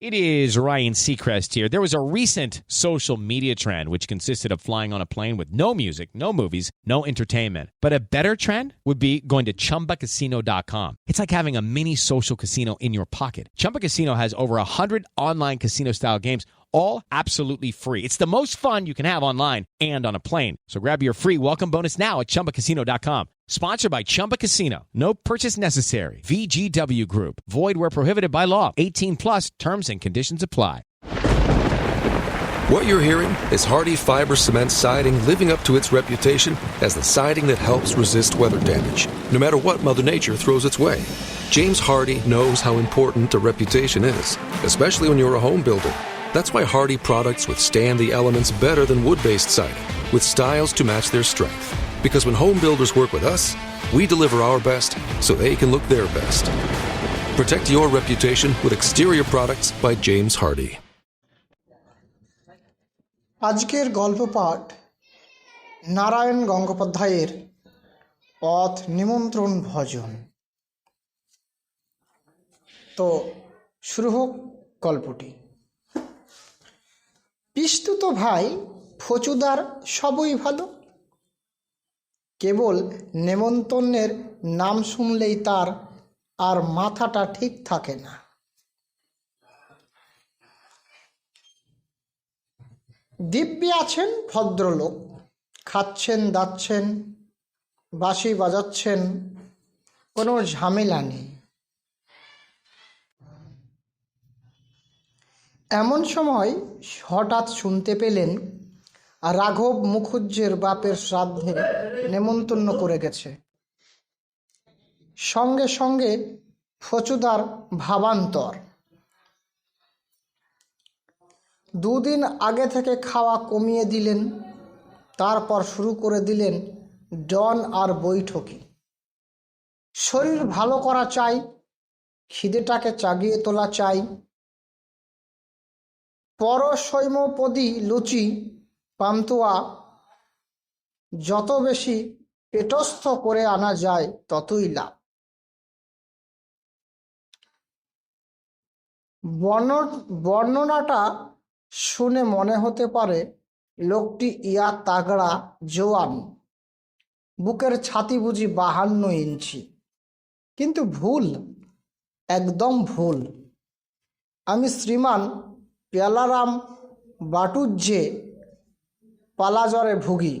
It is Ryan Seacrest here. There was a recent social media trend which consisted of flying on a plane with no music, no movies, no entertainment. But a better trend would be going to chumbacasino.com. It's like having a mini social casino in your pocket. Chumba Casino has over 100 online casino style games all absolutely free. It's the most fun you can have online and on a plane. So grab your free welcome bonus now at chumbacasino.com. Sponsored by Chumba Casino. No purchase necessary. VGW Group. Void where prohibited by law. 18 plus terms and conditions apply. What you're hearing is Hardy Fiber Cement Siding living up to its reputation as the siding that helps resist weather damage, no matter what Mother Nature throws its way. James Hardy knows how important a reputation is, especially when you're a home builder. That's why Hardy products withstand the elements better than wood based siding, with styles to match their strength. Because when home builders work with us, we deliver our best so they can look their best. Protect your reputation with exterior products by James Hardy. আজকের গল্প পাঠ নারায়ণ গঙ্গোপাধ্যায়ের পথ নিমন্ত্রণ ভজন তো শুরু হোক গল্পটি পিস্তুত ভাই ফচুদার সবই ভালো কেবল নেমন্তন্নের নাম শুনলেই তার আর মাথাটা ঠিক থাকে না। দিব্যি আছেন ভদ্রলোক, খাচ্ছেন, দাচ্ছেন, বাঁশি বাজাচ্ছেন, কোনো ঝামেলা নেই। এমন সময় হঠাৎ শুনতে পেলেন রাঘব মুখুজ্জের বাপের শ্রাদ্ধে নেমন্তন্ন করে গেছে। সঙ্গে সঙ্গে ফচুদার ভাবান্তর। দুদিন আগে থেকে খাওয়া কমিয়ে দিলেন, তারপর শুরু করে দিলেন ডন আর বৈঠকি শরীর ভালো করা চাই, খিদেটাকে চাগিয়ে তোলা চাই। পরশৈমপদী লুচি পান্তুয়া যত বেশি পেটস্থ করে আনা যায়, ততই লাভ। বর্ণ, বর্ণনাটা শুনে মনে হতে পারে লোকটি ইয়া তাগড়া জোয়ান, বুকের ছাতি বুঝি বাহান্ন ইঞ্চি। কিন্তু ভুল, একদম ভুল। আমি শ্রীমান পেলারাম বাটুজ্জে পালাজরে ভুগি।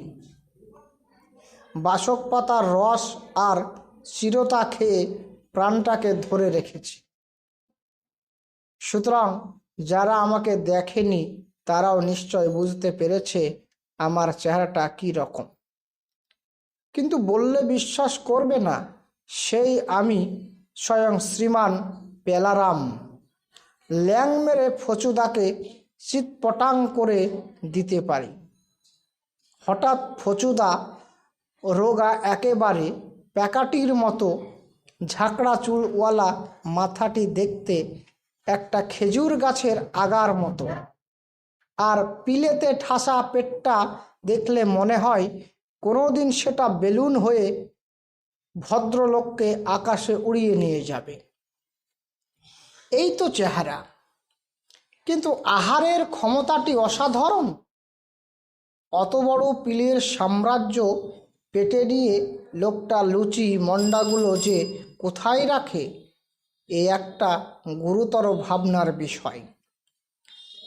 বাসক পাতার রস আর চিরতা খেয়ে প্রাণটাকে ধরে রেখেছি। সুতরাং যারা আমাকে দেখেনি, তারাও নিশ্চয় বুঝতে পেরেছে আমার চেহারাটা কি রকম। কিন্তু বললে বিশ্বাস করবে না, সেই আমি স্বয়ং শ্রীমান পেলারাম। ল্যাং মেরে ফচুদাকে চিৎপটাং করে দিতে পারি। হঠাৎ ফচুদা রোগা একেবারে প্যাকাটির মতো ঝাঁকড়া চুলওয়ালা মাথাটি দেখতে একটা খেজুর গাছের আগার মতো। আর পিলেতে ঠাসা পেটটা দেখলে মনে হয় কোনোদিন সেটা বেলুন হয়ে ভদ্রলোককে আকাশে উড়িয়ে নিয়ে যাবে। এই তো চেহারা। কিন্তু আহারের ক্ষমতাটি অসাধারণ। অত বড় পিলের সাম্রাজ্য পেটে নিয়ে লোকটা লুচি মন্ডাগুলো যে কোথায় রাখে, এ একটা গুরুতর ভাবনার বিষয়।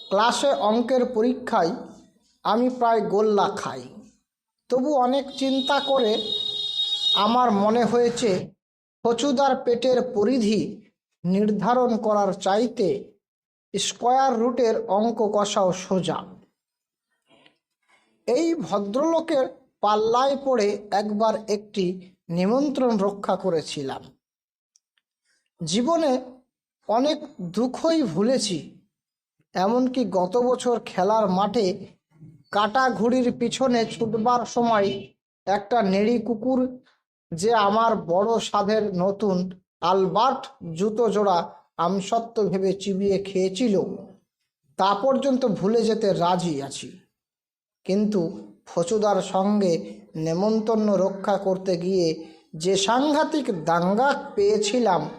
ক্লাসে অঙ্কের পরীক্ষায় আমি প্রায় গোল্লা খাই। তবু অনেক চিন্তা করে আমার মনে হয়েছে ফচুদার পেটের পরিধি নির্ধারণ করার চাইতে স্কোয়ার রুটের অঙ্ক কষাও সোজা। এই ভদ্রলোকের পাল্লায় পড়ে একবার একটি নিমন্ত্রণ রক্ষা করেছিলাম। জীবনে অনেক দুঃখই ভুলেছি, এমনকি গত বছর খেলার মাঠে কাটা ঘুড়ির পিছনে ছুটবার সময় একটা নেড়ি কুকুর যে আমার বড় সাধের নতুন আলবার্ট জুতো জোড়া আমসত্ত্ব ভেবে চিবিয়ে খেয়েছিল, তা পর্যন্ত ভুলে যেতে রাজি আছি। কিন্তু ফচুদার সঙ্গে নেমন্তন্ন রক্ষা করতে গিয়ে যে সাংঘাতিক দাঙ্গা পেয়েছিলাম,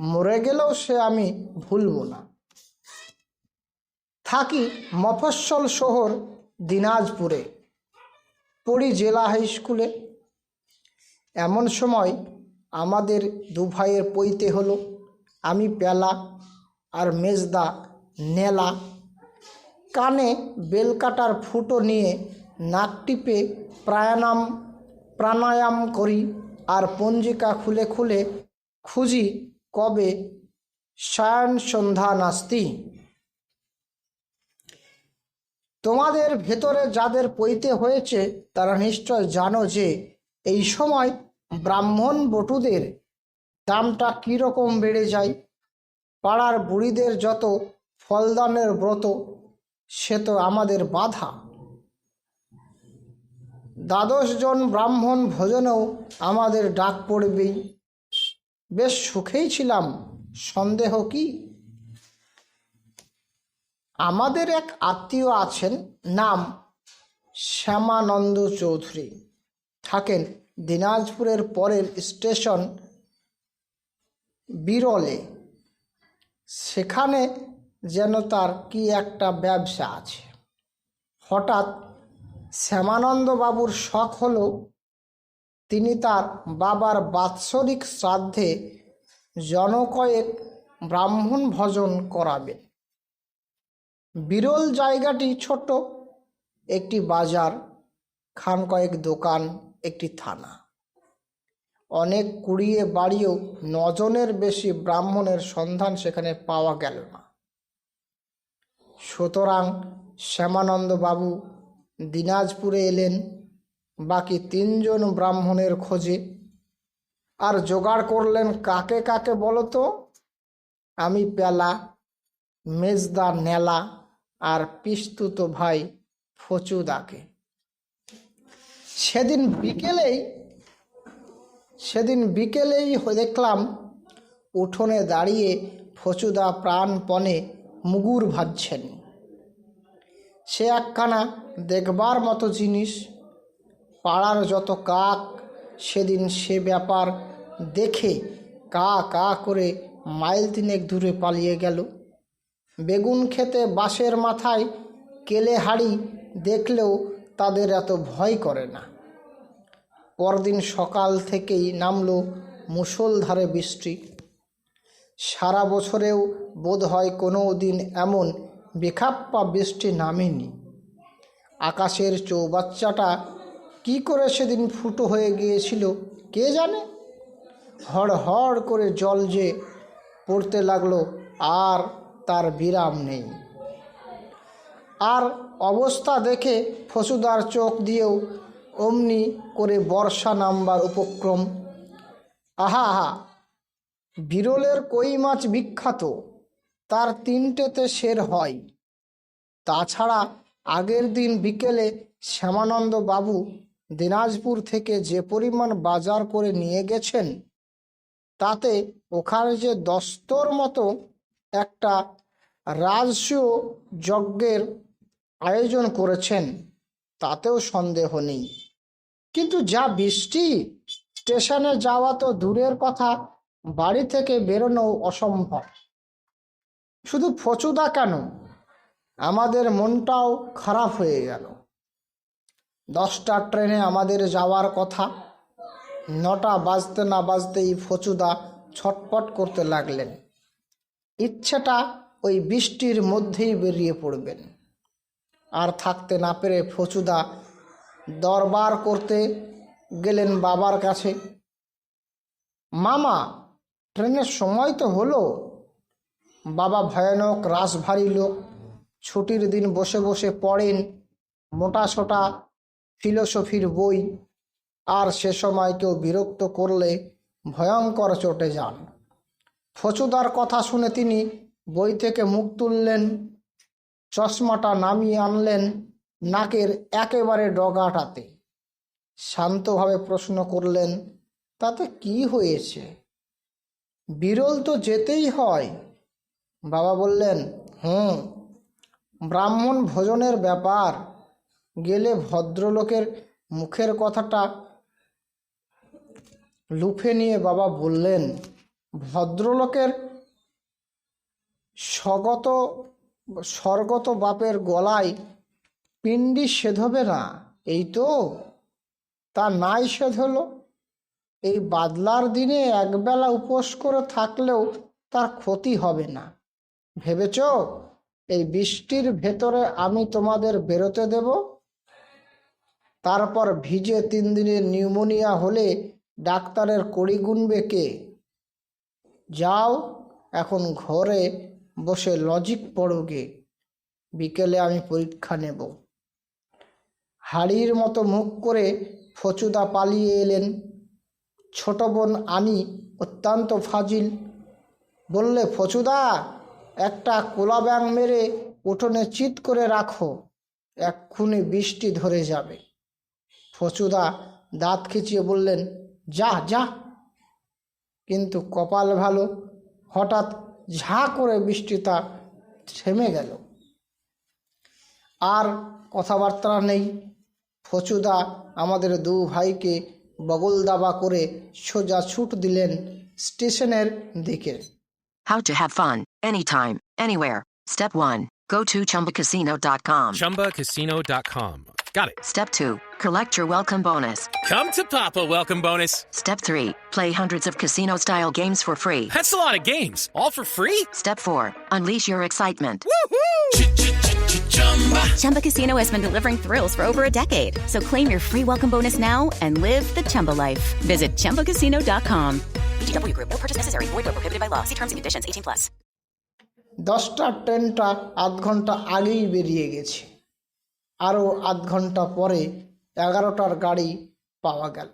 মরে গেলেও সে আমি ভুলব না। থাকি মফস্বল শহর দিনাজপুরে, পড়ি জেলা হাই স্কুলে। এমন সময় আমাদের দু ভাইয়ের পৈতে হলো, আমি পেলা আর মেজদা নেলা। কানে বেলকাটার ফুটো নিয়ে নাক টিপে প্রাণায়াম প্রাণায়াম করি আর পঞ্জিকা খুলে খুলে খুঁজি কবে সায়ন সন্ধ্যা নাস্তি। তোমাদের ভেতরে যাদের পৈতে হয়েছে, তারা নিশ্চয় জানো যে এই সময় ব্রাহ্মণ বটুদের দামটা কীরকম বেড়ে যায়, পাড়ার বুড়িদের যত ফলদানের ব্রত সে তো আমাদের বাধা। দ্বাদশ জন ব্রাহ্মণ ভোজনেও আমাদের ডাক পড়বেই। বেশ সুখেই ছিলাম, সন্দেহ কি? আমাদের এক আত্মীয় আছেন, নাম শ্যামানন্দ চৌধুরী। থাকেন দিনাজপুরের পরের স্টেশন বিরলে। সেখানে যেন তার কি একটা ব্যবসা আছে। হঠাৎ শ্যামানন্দ বাবুর শখ হলো তিনি তার বাবার বাৎসরিক শ্রাদ্ধে জনকয়েক ব্রাহ্মণ ভজন করাবেন। বিরল জায়গাটি ছোট, একটি বাজার খান কয়েক দোকান, একটি থানা। অনেক কুড়িয়ে বাড়িও নজনের বেশি ব্রাহ্মণের সন্ধান সেখানে পাওয়া গেল না। সুতরাং শ্যামানন্দ বাবু দিনাজপুরে এলেন, বাকি তিনজন ব্রাহ্মণের খোঁজে। আর জোগাড় করলেন কাকে কাকে বলো তো আমি পেলা, মেজদা নেলা আর পিস্তুত ভাই ফচুদাকে। সেদিন বিকেলেই সেদিন বিকেলেই দেখলাম উঠোনে দাঁড়িয়ে ফচুদা প্রাণপণে মুগুর ভাজছেন। সে একখানা দেখবার মতো জিনিস, পাড়ার যত কাক, সেদিন সে ব্যাপার দেখে কা কা করে মাইল তিনেক দূরে পালিয়ে গেল। বেগুন খেতে বাঁশের মাথায় কেলে হাড়ি দেখলেও তাদের এত ভয় করে না। পরদিন সকাল থেকেই নামলো মুষলধারে বৃষ্টি। সারা বছরেও বোধ হয় কোনো দিন এমন বেখাপ্পা বৃষ্টি নামেনি। আকাশের চৌবাচ্চাটা কি করে সেদিন ফুটো হয়ে গিয়েছিল কে জানে? হড় হড় করে জল যে পড়তে লাগল, আর তার বিরাম নেই। আর অবস্থা দেখে ফসুদার চোখ দিয়েও অমনি করে বর্ষা নামবার উপক্রম, আহা আহা বিরলের কই মাছ বিখ্যাত? তার তিনটেতে সের হয়। তাছাড়া আগের দিন বিকেলে শ্যামানন্দ বাবু দিনাজপুর থেকে যে পরিমাণ বাজার করে নিয়ে গেছেন, তাতে ওখানে যে দস্তর মতো একটা রাজস্ব যজ্ঞের আয়োজন করেছেন, তাতেও সন্দেহ নেই। কিন্তু যা বৃষ্টি, স্টেশনে যাওয়া তো দূরের কথা বাড়ি থেকে বেরোনো অসম্ভব। শুধু ফচুদা কেন? আমাদের মনটাও খারাপ হয়ে গেল। দশটার ট্রেনে আমাদের যাওয়ার কথা। নটা বাজতে না বাজতেই ফচুদা ছটপট করতে লাগলেন। ইচ্ছেটা ওই বৃষ্টির মধ্যেই বেরিয়ে পড়বেন। আর থাকতে না পেরে ফচুদা দরবার করতে গেলেন বাবার কাছে। মামা ট্রেনের সময় তো হলো। বাবা ভয়ানক রাসভারী লোক। ছুটির দিন বসে বসে পড়েন মোটা সোটা ফিলোসফির বই। আর সে সময় কেউ বিরক্ত করলে ভয়ঙ্কর চটে যান। ফচুদার কথা শুনে তিনি বই থেকে মুখ তুললেন, চশমাটা নামিয়ে আনলেন নাকের একেবারে ডগাটাতে। শান্তভাবে প্রশ্ন করলেন, তাতে কি হয়েছে? বিরল তো যেতেই হয়। বাবা বললেন, হুম, ব্রাহ্মণ ভোজনের ব্যাপার। গেলে ভদ্রলোকের মুখের কথাটা লুফে নিয়ে বাবা বললেন, ভদ্রলোকের স্বগত, স্বর্গত বাপের গলায় পিণ্ডি সেধবে না। এই তো, তা নাই সেধল। এই বাদলার দিনে একবেলা উপোস করে থাকলেও তার ক্ষতি হবে না। ভেবেছ? এই বৃষ্টির ভেতরে আমি তোমাদের বেরোতে দেব? তারপর ভিজে তিন দিনের নিউমোনিয়া হলে ডাক্তারের কড়ি গুনবে কে? যাও, এখন ঘরে বসে লজিক পড়োগে বিকেলে আমি পরীক্ষা নেব। হাড়ির মতো মুখ করে ফচুদা পালিয়ে এলেন ছোট বোন আনি অত্যন্ত ফাজিল। বললে, ফচুদা, একটা কোলা ব্যাং মেরে উঠোনে চিৎ করে রাখো, এক্ষুনি বৃষ্টি ধরে যাবে। ফচুদা দাঁত খিচিয়ে বললেন, যা যা। কিন্তু কপাল ভালো, হঠাৎ ঝা করে বৃষ্টিটা থেমে গেল। আর কথাবার্তা নেই। ফচুদা আমাদের দু ভাইকে বগল দাবা করে সোজা ছুট দিলেন স্টেশনের দিকে How to have fun, anytime, anywhere. Step 1. Go to chumbacasino.com. ChumbaCasino.com. Got it. Step 2. Collect your welcome bonus. Come to Papa Welcome Bonus. Step 3. Play hundreds of casino style games for free. That's a lot of games. All for free? Step 4. Unleash your excitement. Chumba Casino has been delivering thrills for over a decade. So claim your free welcome bonus now and live the Chumba life. Visit ChumbaCasino.com. VGW Group. No purchase necessary. Void where prohibited by law. See terms and conditions. 18 plus. দশটার ট্রেনটা আধ ঘন্টা আগেই বেরিয়ে গেছে আরও আধ ঘন্টা পরে এগারোটার গাড়ি পাওয়া গেল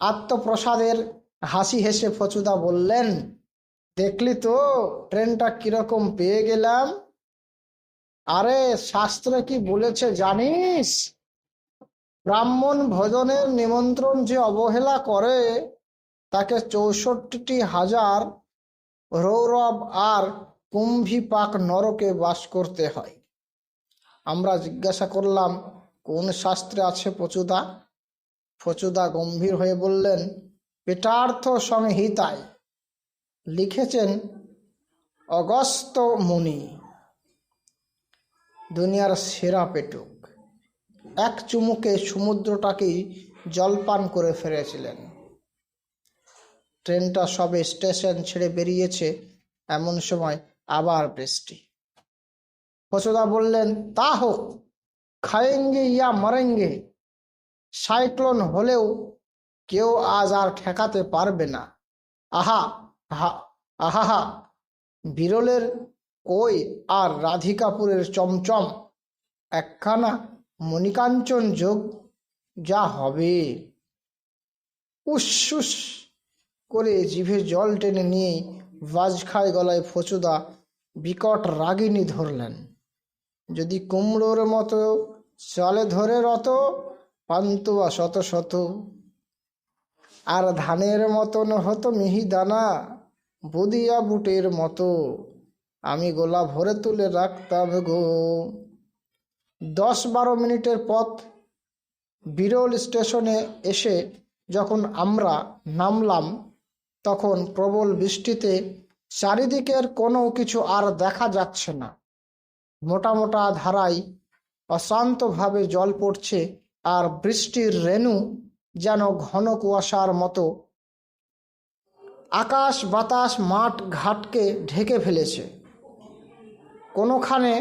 আত্মপ্রসাদের হাসি হেসে ফচুদা বললেন দেখলি তো ট্রেনটা কিরকম পেয়ে গেলাম আরে শাস্ত্রে কি বলেছে জানিস? ব্রাহ্মণ ভোজনের নিমন্ত্রণ যে অবহেলা করে, তাকে চৌষট্টি হাজার রৌরব আর কুম্ভীপাক নরকে বাস করতে হয়। আমরা জিজ্ঞাসা করলাম, কোন শাস্ত্রে আছে পচুদা? ফচুদা গম্ভীর হয়ে বললেন, পেটার্থ সংহিতায় লিখেছেন অগস্ত মুনি। দুনিয়ার সেরা পেটুক। এক চুমুকে সমুদ্রটাকেই জলপান করে ফেলেছিলেন। ট্রেনটা সবে স্টেশন ছেড়ে বেরিয়েছে, এমন সময় আবার বৃষ্টি। ফচদা বললেন, তা হোক, খায়েঙ্গে ইয়া মরেঙ্গে, সাইক্লোন হলেও কেউ আজ আর ঠেকাতে পারবে না। আহা আহা আহা, বিরলের কই আর রাধিকাপুরের চমচম? একখানা মণিকাঞ্চন যোগ যা হবে। উস করে জিভে জল টেনে নিয়ে বাজখায় গলায় ফচুদা বিকট রাগিনী ধরলেন। যদি কুমড়োর মতো চলে ধরে রত পান্তুয়া শত শত। আর ধানের মতন হতো মিহি দানা বুদিয়া বুটের মতো। আমি গোলা ভরে তুলে রাখতাম গো। দশ বারো মিনিটের পথ বিরল স্টেশনে এসে যখন আমরা নামলাম, তখন প্রবল বৃষ্টিতে চারিদিকের কোনো কিছু আর দেখা যাচ্ছে না। মোটা মোটা ধারায় অশান্তভাবে জল পড়ছে আর বৃষ্টির রেণু যেন ঘন কুয়াশার মতো আকাশ বাতাস মাঠ ঘাটকে ঢেকে ফেলেছে। কোনোখানে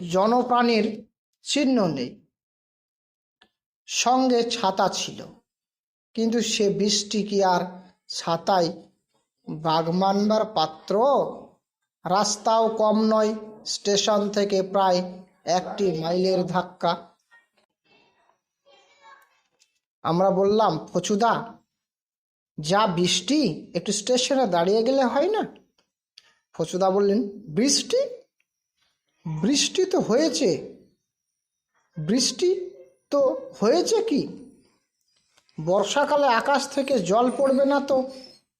জনপ্রাণীর চিহ্ন নেই। সঙ্গে ছাতা ছিল, কিন্তু সে বৃষ্টি কি আর ছাতায় বাঘ মানবার পাত্র? রাস্তাও কম নয়, স্টেশন থেকে প্রায় একটি মাইলের ধাক্কা। আমরা বললাম ফচুদা যা বৃষ্টি, একটু স্টেশনে দাঁড়িয়ে গেলে হয় না? ফচুদা বললেন, বৃষ্টি? বৃষ্টি তো হয়েছে। বৃষ্টি তো হয়েছে কি? বর্ষাকালে আকাশ থেকে জল পড়বে না তো?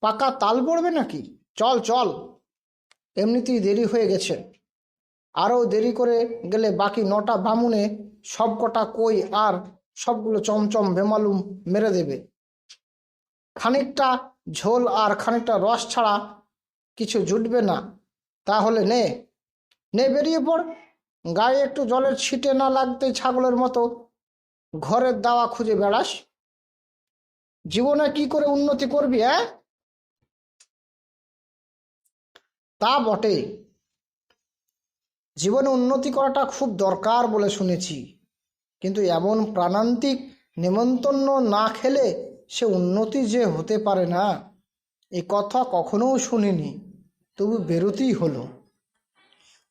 পাকা তাল পড়বে নাকি? চল চল। এমনিতেই দেরি হয়ে গেছে। আরও দেরি করে গেলে বাকি নটা বামুনে সব কটা কই আর সবগুলো চমচম বেমালুম মেরে দেবে। খানিকটা ঝোল আর খানিকটা রস ছাড়া কিছু জুটবে না। তাহলে নে। নে, বেরিয়ে পড়। গায়ে একটু জলের ছিটে না লাগতে ছাগলের মতো। ঘরের দাওয়া খুঁজে বেড়াস। জীবনে কি করে উন্নতি করবি হ্যাঁ তা বটে। জীবনে উন্নতি করাটা খুব দরকার বলে শুনেছি। কিন্তু এমন প্রাণান্তিক নেমন্তন্ন না খেলে সে উন্নতি যে হতে পারে না। এ কথা কখনো শুনিনি, তবু বেরোতেই হলো।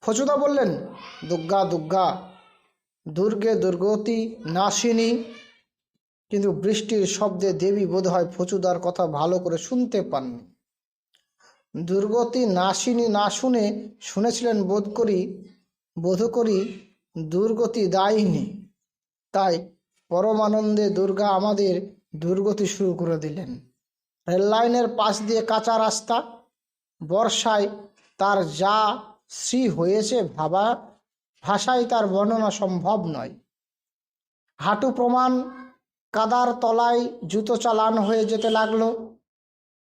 ফচুদা বললেন দুর্গা দুর্গা দুর্গে, দুর্গতি নাসিনী। কিন্তু বৃষ্টির শব্দে দেবী বোধহয় ফচুদার কথা ভালো করে শুনতে পাননি। দুর্গতি নাসিনী না শুনে শুনেছিলেন বোধ করি বোধ করি দুর্গতি দায়নি। তাই পরমানন্দে দুর্গা আমাদের দুর্গতি শুরু করে দিলেন। রেল লাইনের পাশ দিয়ে কাঁচা রাস্তা, বর্ষায় তার যা শ্রী হয়েছে ভাবা, ভাষায় তার বর্ণনা সম্ভব নয়। হাঁটু প্রমাণ, কাদার তলায় জুতো চালান হয়ে যেতে লাগল,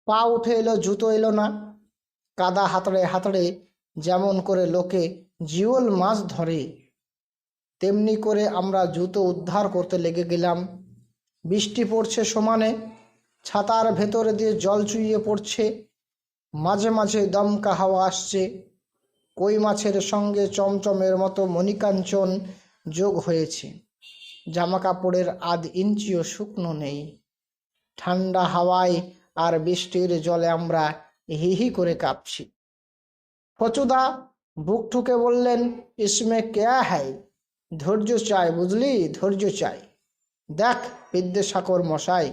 পা উঠে এলো, জুতো এলো না। কাদা হাতড়ে হাতড়ে যেমন করে লোকে জিওল মাছ ধরে, তেমনি করে আমরা জুতো উদ্ধার করতে লেগে গেলাম। বৃষ্টি পড়ছে সমানে ছাতার ভেতরে দিয়ে জল চুইয়ে পড়ছে। মাঝে মাঝে দমকা হাওয়া আসছে। কই মাছের সঙ্গে চমচমের মতো মণিকাঞ্চন যোগ হয়েছে। জামা কাপড়ের আধ ইঞ্চিও শুকনো নেই। ঠান্ডা হাওয়ায় আর বৃষ্টির জলে আমরা হি হি করে কাঁপছি। ফচুদা বুক ঠুকে বললেন, ইসমে কেয়া হ্যায় ধৈর্য চাই বুঝলি, ধৈর্য চাই। দেখ বিদ্যাসাগর মশাই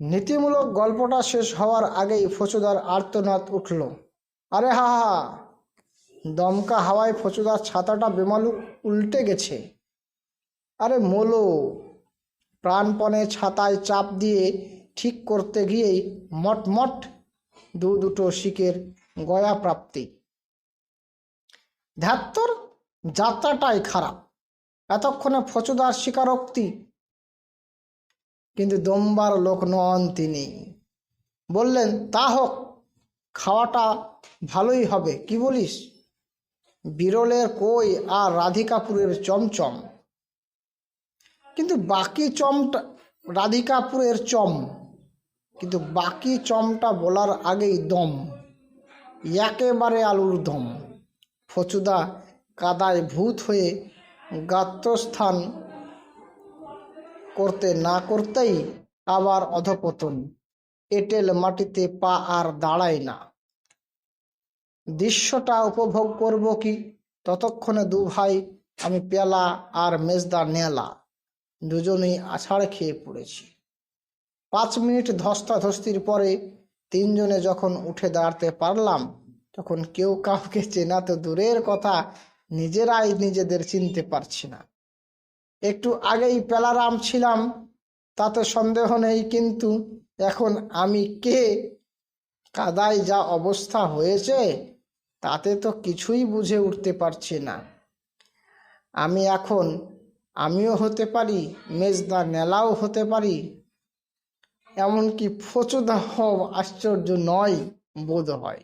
নীতিমূলক গল্পটা শেষ হওয়ার আগেই ফচুদার আর্তনাদ উঠল। আরে হা হা দমকা হাওয়ায় ফচুদার ছাতাটা বেমালু উল্টে গেছে। আরে মোলো, প্রাণপণে ছাতায় চাপ দিয়ে ঠিক করতে গিয়েই মটমট দু দুটো শিকের গয়া প্রাপ্তি। ধ্যাত্তর, যাত্রাটাই খারাপ। এতক্ষণে ফচুদার স্বীকারোক্তি কিন্তু দমবার লোক নন তিনি। বললেন, তা হোক, খাওয়াটা ভালোই হবে, কি বলিস? বিরলের কই আর রাধিকাপুরের চমচম? কিন্তু বাকি চমটা, রাধিকাপুরের চম, কিন্তু বাকি চমটা বলার আগেই দম, একেবারে আলুর দম। ফচুদা কাদায় ভূত হয়ে গাত্রস্থান করতে না করতেই আবার অধপতন। এঁটেল মাটিতে পা আর দাঁড়ায় না। দৃশ্যটা উপভোগ করব কি? ততক্ষণে দু ভাই, আমি পেলা আর মেজদা নেলা, দুজনেই আছাড় খেয়ে পড়েছি। পাঁচ মিনিট ধস্তাধস্তির পরে তিনজনে যখন উঠে দাঁড়াতে পারলাম, তখন কেউ কাউকে চেনা তো দূরের কথা, নিজেরাই নিজেদের চিনতে পারছি না। একটু আগেই পেলারাম ছিলাম, তাতে সন্দেহ নেই, কিন্তু এখন আমি কে? কাদায় যা অবস্থা হয়েছে, তাতে তো কিছুই বুঝে উঠতে পারছি না। আমি এখন, আমিও হতে পারি, মেজদা নেলাও হতে পারি, এমনকি ফচুদাহ আশ্চর্য নয়, বোধ হয়।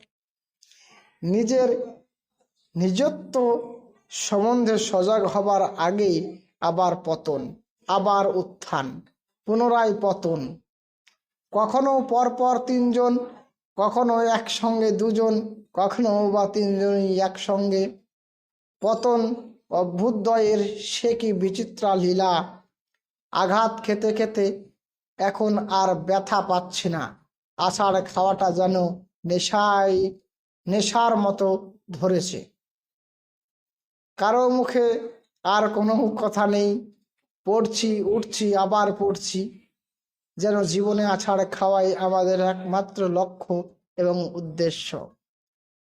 নিজের নিজত্ব সম্বন্ধে সজাগ হবার আগেই আবার পতন, আবার উত্থান, পুনরায় পতন। কখনো পরপর তিনজন, কখনো একসঙ্গে দুজন, কখনো বা তিনজনই একসঙ্গে। পতন, অভ্যুদয়ের সে কি বিচিত্রা লীলা? আঘাত খেতে খেতে এখন আর ব্যথা পাচ্ছি না। আষাঢ় খাওয়াটা যেন নেশায়, নেশার মতো ধরেছে। কারও মুখে আর কোনো কথা নেই। পড়ছি, উঠছি, আবার পড়ছি। যেন জীবনে আছাড় খাওয়াই আমাদের একমাত্র লক্ষ্য এবং উদ্দেশ্য।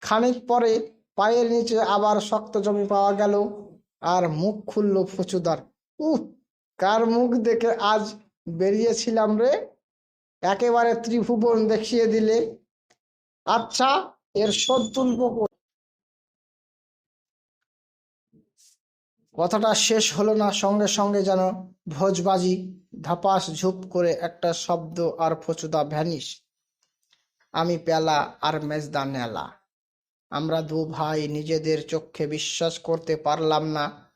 খানিক পরে পায়ের নিচে আবার শক্ত জমি পাওয়া গেল আর মুখ খুলল ফচুদার। উহ, কার মুখ দেখে আজ বেরিয়েছিলাম রে? একেবারে ত্রিভুবন দেখিয়ে দিলে। আচ্ছা এর শোধ তুলব কথাটা শেষ হলো না, সঙ্গে সঙ্গে যেন ভোজবাজি, ধাপাস, ঝুপ করে একটা শব্দ আর ফচুদা ভ্যানিস আমি পেলা আর মেজদা নেলা। আমরা দু ভাই নিজেদের চোখে বিশ্বাস করতে পারলাম না।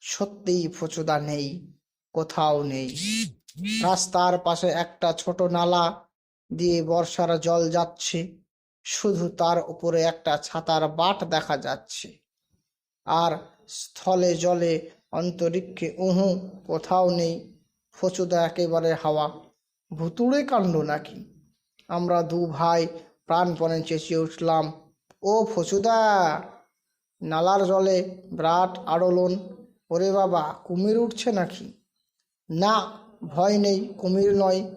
সত্যিই ফচুদা নেই, কোথাও নেই। রাস্তার পাশে একটা ছোট নালা দিয়ে বর্ষার জল যাচ্ছে। শুধু তার উপরে একটা ছাতার বাট দেখা যাচ্ছে। আর স্থলে জলে অন্তরিক্ষে উহু, কোথাও নেই। ফচুদা একেবারে হাওয়া। ভুতুড়ে কাণ্ড নাকি? আমরা দু ভাই প্রাণপণে চেঁচিয়ে উঠলাম, ও ফচুদা, নালার জলে বিরাট আড়লন ওরে বাবা, কুমির উঠছে নাকি? না, ভয় নেই, কুমির নয়।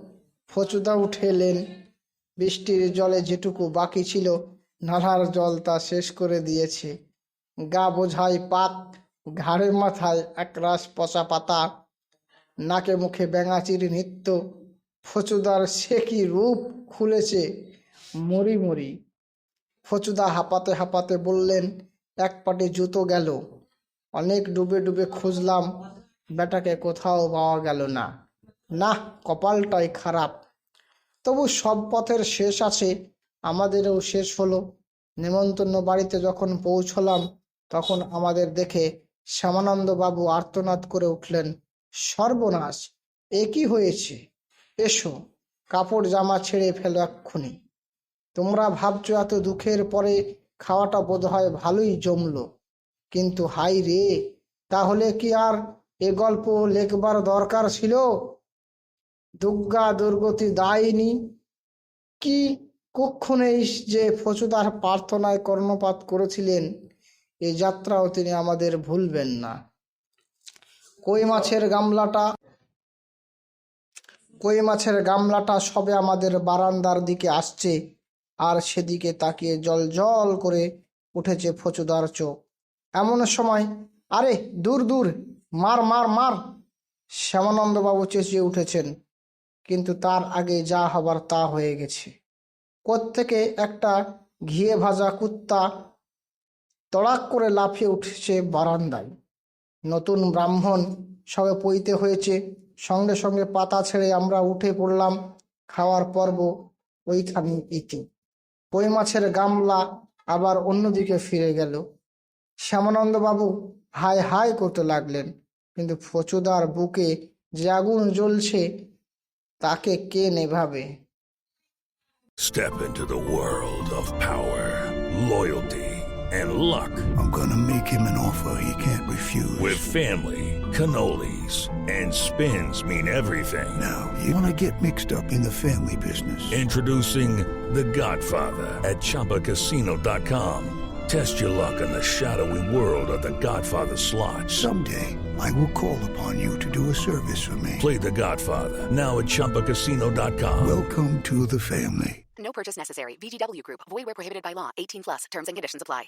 ফচুদা উঠে এলেন। বৃষ্টির জলে যেটুকু বাকি ছিল, নালার জল তা শেষ করে দিয়েছে। গা বোঝায় পাক ঘাড়ের মাথায় একরাশ পচা পাতা, নাকে মুখে ব্যাঙাচির নৃত্য, ফচুদার সে কি রূপ খুলেছে? মরি মরি। ফচুদা হাঁপাতে হাঁপাতে বললেন, এক পাটে জুতো গেল। অনেক ডুবে ডুবে খুঁজলাম, বেটাকে কোথাও পাওয়া গেল না। না কপালটাই খারাপ। তবু সব পথের শেষ আছে, আমাদেরও শেষ হলো। নেমন্তন্ন বাড়িতে যখন পৌঁছলাম তখন আমাদের দেখে শ্যামানন্দ বাবু আর্তনাদ করে উঠলেন, সর্বনাশ, এ কি হয়েছে? এসো, কাপড় জামা ছেড়ে ফেলো এক্ষুনি। তোমরা ভাবছ এত দুঃখের পরে খাওয়াটা বোধহয় ভালোই জমলো, কিন্তু হাই রে, তাহলে কি আর এ গল্প লেখবার দরকার ছিল? দুর্গা দুর্গতি দায়নি, কি কক্ষণেই যে ফচুদার প্রার্থনায় কর্ণপাত করেছিলেন? এই যাত্রাও তিনি আমাদের ভুলবেন না। কই মাছের গামলাটা? কই মাছের গামলাটা সবে আমাদের বারান্দার দিকে আসছে, আর সেদিকে তাকিয়ে জল জল করে উঠেছে ফচুদার চোখ। এমন সময়, আরে, দূর দূর, মার মার মার! শ্যামানন্দবাবু চেঁচিয়ে উঠেছেন, কিন্তু তার আগে যা হবার তা হয়ে গেছে। কোত্থেকে একটা ঘিয়ে ভাজা কুত্তা তড়াক করে লাফিয়ে উঠেছে বারান্দায়। নতুন ব্রাহ্মণ সবে পইতে হয়েছে। সঙ্গে সঙ্গে পাতা ছেড়ে আমরা উঠে পড়লাম খাওয়ার পর্ব ওইখানে ইতি। কই মাছের গামলা আবার অন্যদিকে ফিরে গেল। শ্যামানন্দ বাবু হাই হাই করতে লাগলেন, কিন্তু ফচুদার বুকে যে আগুন জ্বলছে তাকে কে নেভাবে? And luck. I'm gonna make him an offer he can't refuse. With family, cannolis, and spins mean everything. now, you wanna get mixed up in the family business. Introducing The Godfather at ChumbaCasino.com. Test your luck in the shadowy world of The Godfather slot. Someday, I will call upon you to do a service for me. Play The Godfather now at ChumbaCasino.com. Welcome to the family. No purchase necessary. VGW Group. Void where prohibited by law. 18 plus. Terms and conditions apply.